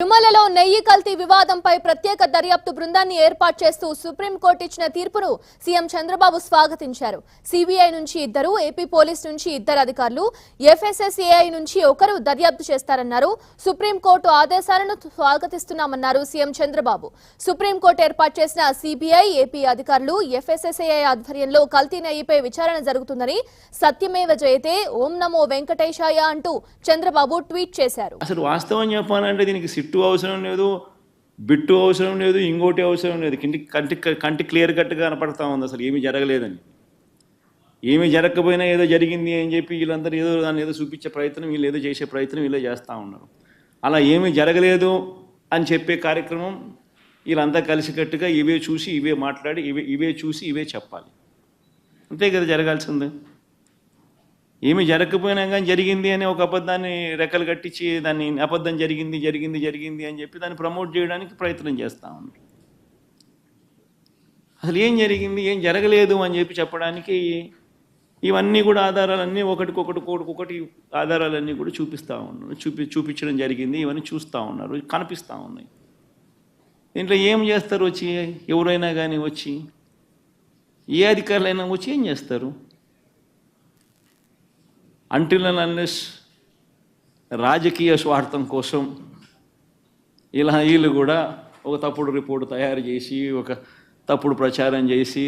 తిరుమలలో నెయ్యి కల్తీ వివాదంపై ప్రత్యేక దర్యాప్తు బృందాన్ని ఏర్పాటు చేస్తూ సుప్రీంకోర్టు ఇచ్చిన తీర్పును సీఎం చంద్రబాబు స్వాగతించారు. సిబిఐ నుంచి ఇద్దరు ఏపీ పోలీస్ నుంచి ఇద్దరు అధికారులు ఎఫ్ఎస్ఎస్ఏఐ నుంచి ఒకరు దర్యాప్తు చేస్తారన్నారు. సుప్రీంకోర్టు ఆదేశాలను స్వాగతిస్తున్నామన్నారు సీఎం చంద్రబాబు. సుప్రీంకోర్టు ఏర్పాటు చేసిన సిబిఐ ఏపీ అధికారులు ఎఫ్ఎస్ఎస్ఏఐ ఆధ్వర్యంలో కల్తీ నెయ్యిపై విచారణ జరుగుతుందని సత్యమేవ జయతే ఓం నమో వెంకటేశాయ అంటూ చంద్రబాబు ట్వీట్ చేశారు. అసలు వాస్తవం చెప్పాలంటే దీనికి చిట్టు అవసరం లేదు బిట్టు అవసరం లేదు ఇంకోటి అవసరం లేదు. కంటి కంటి కంటి క్లియర్ కట్గా కనపడతా ఉంది అసలు ఏమీ జరగలేదని. ఏమీ జరగకపోయినా ఏదో జరిగింది అని చెప్పి వీళ్ళందరూ ఏదో దాన్ని ఏదో చూపించే ప్రయత్నం వీళ్ళు ఏదో చేసే ప్రయత్నం వీళ్ళే చేస్తూ ఉన్నారు. అలా ఏమీ జరగలేదు అని చెప్పే కార్యక్రమం వీళ్ళంతా కలిసికట్టుగా ఇవే చూసి ఇవే మాట్లాడి ఇవే ఇవే చూసి ఇవే చెప్పాలి. అంతే కదా జరగాల్సింది. ఏమి జరగకపోయినా కానీ జరిగింది అని ఒక అబద్ధాన్ని రెక్కలు కట్టించి దాన్ని అబద్ధం జరిగింది జరిగింది జరిగింది అని చెప్పి దాన్ని ప్రమోట్ చేయడానికి ప్రయత్నం చేస్తూ ఉన్నారు అసలు ఏం జరిగింది ఏం జరగలేదు అని చెప్పి చెప్పడానికి ఇవన్నీ కూడా ఆధారాలన్నీ ఒకటికొకటి ఒకటి ఆధారాలన్నీ కూడా చూపిస్తూ ఉన్నారు. చూపి చూపించడం జరిగింది ఇవన్నీ చూస్తూ ఉన్నారు కనిపిస్తూ ఉన్నాయి. దీంట్లో ఏం చేస్తారు వచ్చి? ఎవరైనా కానీ వచ్చి ఏ అధికారులైనా వచ్చి ఏం చేస్తారు? అంటిల్ అండ్ అన్లెస్ రాజకీయ స్వార్థం కోసం ఇలా వీళ్ళు కూడా ఒక తప్పుడు రిపోర్ట్ తయారు చేసి ఒక తప్పుడు ప్రచారం చేసి